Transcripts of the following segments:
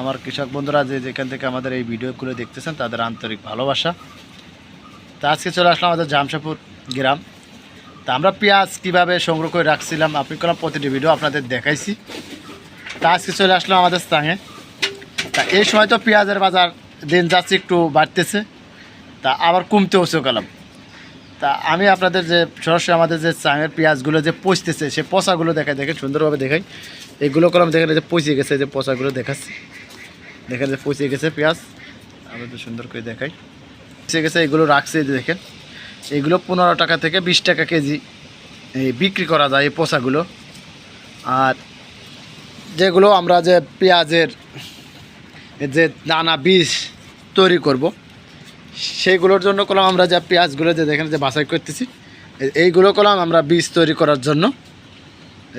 আমার কৃষক বন্ধুরা, যে যেখান থেকে আমাদের এই ভিডিওগুলো দেখতেছেন, তাদের আন্তরিক ভালোবাসা। তা আজকে চলে আসলাম আমাদের জামশাপুর গ্রাম। তা আমরা পেঁয়াজ কীভাবে সংগ্রহ করে রাখছিলাম, আপনি কোনো প্রতিটি ভিডিও আপনাদের দেখাইছি। তা আজকে চলে আসলাম আমাদের স্থানে। তা এই সময় তো পেঁয়াজের বাজার দিন যাচ্ছে একটু বাড়তেছে। তা আবার কমতেও গেলাম তা আমি আপনাদের যে, সরাসরি আমাদের যে চাঙের পেঁয়াজগুলো যে পচতেছে, সে পচাগুলো দেখাই দেখে সুন্দরভাবে দেখাই। এগুলো করলাম দেখেন যে পচে গেছে যে পচাগুলো দেখাচ্ছি। দেখেন যে পচে গেছে পেঁয়াজ। আমাদের সুন্দর করে দেখাই। পচে গেছে, এগুলো রাখছে দেখেন। এগুলো পনেরো টাকা থেকে বিশ টাকা কেজি, এই বিক্রি করা যায় এই পচাগুলো। আর যেগুলো আমরা যে পেঁয়াজের যে দানা বীজ তৈরি করব সেইগুলোর জন্য কলম আমরা যে পেঁয়াজগুলো যে দেখেন যে বাছাই করতেছি এইগুলো কলম আমরা বীজ তৈরি করার জন্য,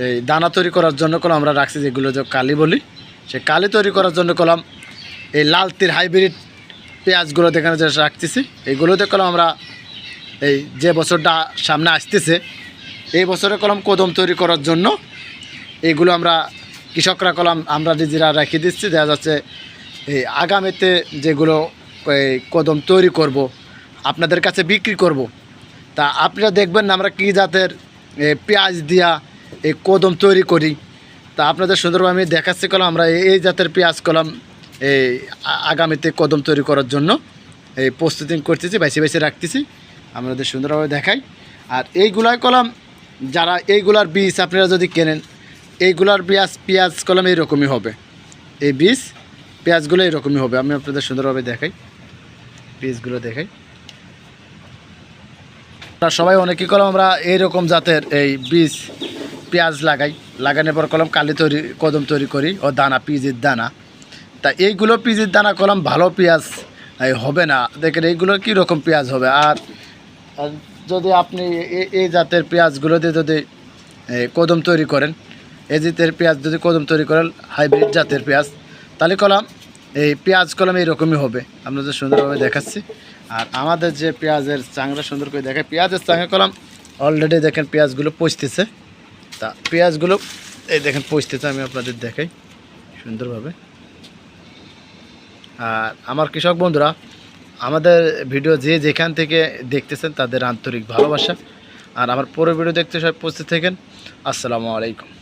এই দানা তৈরি করার জন্য কলম আমরা রাখছি, যেগুলো যে কালি বলি, সে কালি তৈরি করার জন্য কলম এই লাল তীর হাইব্রিড পেঁয়াজগুলো দেখেন যে রাখতেছি এইগুলোতে কলম আমরা এই যে বছরটা সামনে আসতেছে, এই বছরে কলম কদম তৈরি করার জন্য এইগুলো আমরা কৃষকরা কলম আমরা নিজেরা রেখে দিচ্ছি, দেখা যাচ্ছে এই আগামীতে যেগুলো কদম তৈরি করব, আপনাদের কাছে বিক্রি করব। তা আপনারা দেখবেন আমরা কী জাতের পেঁয়াজ দিয়া এই কদম তৈরি করি। তা আপনাদের সুন্দরভাবে আমি দেখাচ্ছি কলম, আমরা এই- জাতের পেঁয়াজ কলম এই আগামীতে কদম তৈরি করার জন্য এই প্রস্তুতি করতেছি, বাইসে বাইসে রাখতেছি, আপনাদের সুন্দরভাবে দেখাই। আর এইগুলাই কলম, যারা এইগুলার বীজ আপনারা যদি কেনেন, এইগুলার পেঁয়াজ পেঁয়াজ কলম এইরকমই হবে। এই বীজ, পেঁয়াজগুলো এরকমই হবে, আমি আপনাদের সুন্দরভাবে দেখাই। বীজগুলো দেখাই। সবাই অনেকই কলম, আমরা এইরকম জাতের এই বীজ, পেঁয়াজ লাগাই। লাগানোর পর কলম, কালি তৈরি, কদম তৈরি করি, ও দানা পিজির দানা। তা এইগুলো পিজির দানা, কলম, ভালো পেঁয়াজ হবে না। দেখেন, এইগুলো কী রকম পেঁয়াজ হবে? আর যদি আপনি এই জাতের পেঁয়াজগুলো দিয়ে যদি কদম তৈরি করেন এই জাতের পেঁয়াজ যদি কদম তৈরি করেন, হাইব্রিড জাতের পেঁয়াজ, তাহলে কলম এই পেঁয়াজ কলম এইরকমই হবে। আপনাদের সুন্দরভাবে দেখাচ্ছি। আর আমাদের যে পেঁয়াজের চাংরা সুন্দর করে দেখায় পেঁয়াজের চাঙে কলম অলরেডি দেখেন পেঁয়াজগুলো পচতেছে। তা পেঁয়াজগুলো, এই দেখেন পচতেছে, আমি আপনাদের দেখাই সুন্দরভাবে। আর আমার কৃষক বন্ধুরা, আমাদের ভিডিও যে যেখান থেকে দেখতেছেন তাদের আন্তরিক ভালোবাসা। আর আমার পুরো ভিডিও দেখতে সবাই উপস্থিত থাকেন। আসসালামু আলাইকুম।